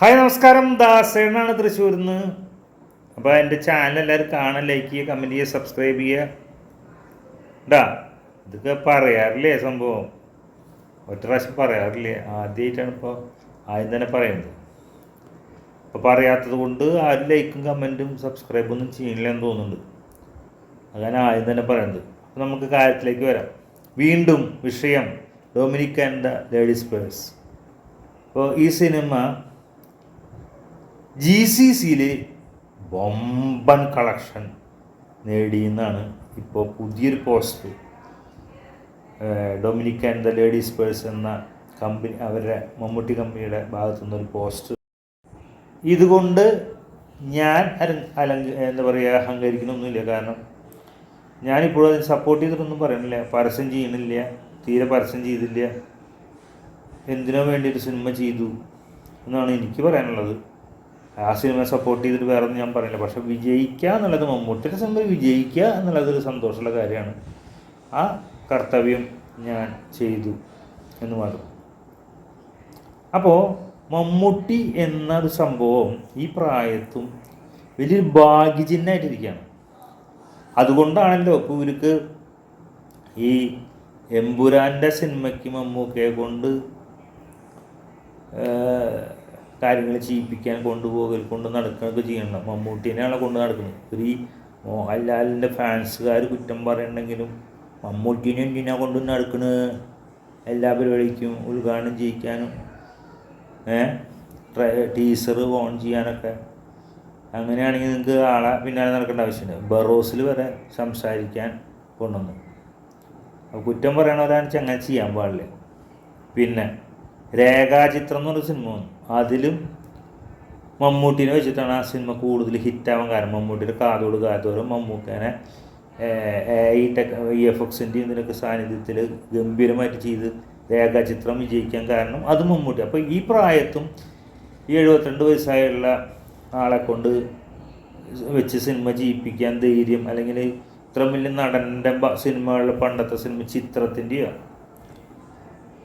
Hi നമസ്കാരം. ദാസേനാണ് തൃശ്ശൂരിൽ നിന്ന് അപ്പോൾ എന്റെ ചാനൽ എല്ലാവരും കാണാൻ ലൈക്ക് ചെയ്യുക കമന്റ് ചെയ്യുക സബ്സ്ക്രൈബ് ചെയ്യുക. ഡാ ഇതൊക്കെ പറയാറില്ലേ സംഭവം? ഒറ്റ പ്രാവശ്യം പറയാറില്ലേ? ആദ്യമായിട്ടാണ് ഇപ്പോൾ ആദ്യം തന്നെ പറയുന്നത്. അപ്പോൾ പറയാത്തത് കൊണ്ട് ആരും ലൈക്കും കമന്റും സബ്സ്ക്രൈബും ഒന്നും ചെയ്യണില്ല എന്ന് തോന്നുന്നുണ്ട്. അതാണ് ആദ്യം തന്നെ പറയുന്നത്. അപ്പോൾ നമുക്ക് കാര്യത്തിലേക്ക് വരാം. വീണ്ടും വിഷയം. Dominic and the ladies purse അപ്പോൾ ഈ സിനിമ ജി സി സിയിൽ ബൊമ്പൻ കളക്ഷൻ നേടിയെന്നാണ് ഇപ്പോൾ പുതിയൊരു post Dominic and the ladies purse എന്ന കമ്പനി അവരുടെ മമ്മൂട്ടി കമ്പനിയുടെ ഭാഗത്തു നിന്നൊരു പോസ്റ്റ് ഇതുകൊണ്ട് ഞാൻ അല അലങ്ക എന്താ പറയുക അഹങ്കരിക്കണമൊന്നുമില്ല കാരണം ഞാനിപ്പോഴും അതിന് സപ്പോർട്ട് ചെയ്തിട്ടൊന്നും പറയണില്ല പരസ്യം ചെയ്യണില്ല. തീരെ പരസ്യം ചെയ്തില്ല. എന്തിനോ വേണ്ടി ഒരു സിനിമ ചെയ്തു എന്നാണ് എനിക്ക് പറയാനുള്ളത്. ആ സിനിമ സപ്പോർട്ട് ചെയ്തിട്ട് വേറെ ഒന്നും ഞാൻ പറയില്ല. പക്ഷെ വിജയിക്കുക എന്നുള്ളത് മമ്മൂട്ടിയുടെ സിനിമ വിജയിക്കുക എന്നുള്ളത് ഒരു സന്തോഷമുള്ള കാര്യമാണ്. ആ കർത്തവ്യം ഞാൻ ചെയ്തു എന്ന് മാത്രം. അപ്പോൾ മമ്മൂട്ടി എന്നൊരു സംഭവം ഈ പ്രായത്തും വലിയൊരു ഭാഗ്യചിഹ്നമായിട്ടിരിക്കുകയാണ്. അതുകൊണ്ടാണല്ലോ ഇപ്പോൾ ഇവർക്ക് ഈ എമ്പുരാന്റെ സിനിമയ്ക്ക് മമ്മൂക്കയെ കൊണ്ട് കാര്യങ്ങൾ ചെയ്യിപ്പിക്കാൻ കൊണ്ടുപോകൽ കൊണ്ട് നടക്കുകയൊക്കെ ചെയ്യണം. മമ്മൂട്ടീനെയാണ് കൊണ്ട് നടക്കുന്നത്. ഒരു ഈ മോഹൻലാലിന്റെ ഫാൻസുകാർ കുറ്റം പറയണമെങ്കിലും മമ്മൂട്ടീനെ എന്തിനാ കൊണ്ട് നടക്കണ്? എല്ലാ പരിപാടിക്കും ഉദ്ഘാടനം ചെയ്യിക്കാനും ടീസർ ഓൺ ചെയ്യാനൊക്കെ. അങ്ങനെയാണെങ്കിൽ നിങ്ങൾക്ക് ആളെ പിന്നാലെ നടക്കേണ്ട ആവശ്യമുണ്ട് ബറോസിൽ വരെ സംസാരിക്കാൻ കൊണ്ടുവന്നു. അപ്പോൾ കുറ്റം പറയണവരാണെന്ന് വെച്ചാൽ അങ്ങനെ ചെയ്യാൻ പാടില്ല. പിന്നെ രേഖാചിത്രം എന്ന് പറഞ്ഞ സിനിമ വന്നു. അതിലും മമ്മൂട്ടിനെ വെച്ചിട്ടാണ് ആ സിനിമ കൂടുതൽ ഹിറ്റാവാൻ കാരണം. മമ്മൂട്ടിയുടെ കാതോട് കാതോറും മമ്മൂക്കനെ ഈ ടെക് ഇ എഫ് എക്സിന്റെ ഇതിനൊക്കെ സാന്നിധ്യത്തിൽ ഗംഭീരമായിട്ട് ചെയ്ത് രേഖാചിത്രം വിജയിക്കാൻ കാരണം അത് മമ്മൂട്ടി. അപ്പോൾ ഈ പ്രായത്തും ഈ എഴുപത്തിരണ്ട് വയസ്സായുള്ള ആളെ കൊണ്ട് വെച്ച് സിനിമ ജീവിപ്പിക്കാൻ ധൈര്യം അല്ലെങ്കിൽ ഇത്ര വലിയ നടന്റെ സിനിമകളിൽ പണ്ടത്തെ സിനിമ ചിത്രത്തിന്റെയോ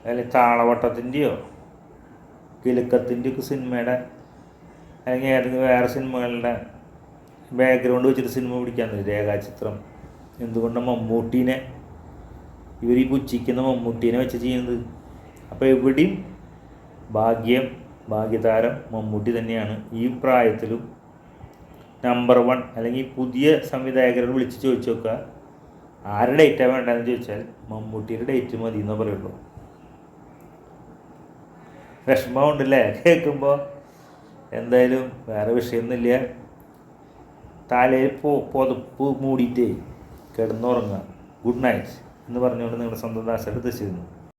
അല്ലെങ്കിൽ താളവട്ടത്തിന്റെയോ കിലുക്കത്തിന്റെ ഒക്കെ സിനിമയുടെ അല്ലെങ്കിൽ ഏതെങ്കിലും വേറെ സിനിമകളുടെ ബാക്ക്ഗ്രൗണ്ട് വെച്ചിട്ട് സിനിമ പിടിക്കാൻ രേഖാചിത്രം. എന്തുകൊണ്ട് മമ്മൂട്ടീനെ ഇവർ ഈ പുച്ഛിക്കുന്ന മമ്മൂട്ടീനെ വെച്ച് ചെയ്യുന്നത്? അപ്പോൾ എവിടെയും ഭാഗ്യം ഭാഗ്യതാരം മമ്മൂട്ടി തന്നെയാണ്. ഈ പ്രായത്തിലും നമ്പർ വൺ അല്ലെങ്കിൽ പുതിയ സംവിധായകരോട് വിളിച്ച് ചോദിച്ചു നോക്കുക. ആരുടെ ഡേറ്റാണ് വേണ്ടതെന്ന് ചോദിച്ചാൽ മമ്മൂട്ടിയുടെ ഡേറ്റ് മതി എന്നേ പറയുള്ളൂ. വിഷമമുണ്ടല്ലേ? കേൾക്കുമ്പോൾ എന്തായാലും വേറെ വിഷയമൊന്നുമില്ല തലയിൽ പോ പുതപ്പ് മൂടിയിട്ടേ കിടന്നുറങ്ങുക ഗുഡ് നൈറ്റ് എന്ന് പറഞ്ഞുകൊണ്ട് നിങ്ങളുടെ സ്വന്തം ദാസയുടെ തച്ചിരുന്നു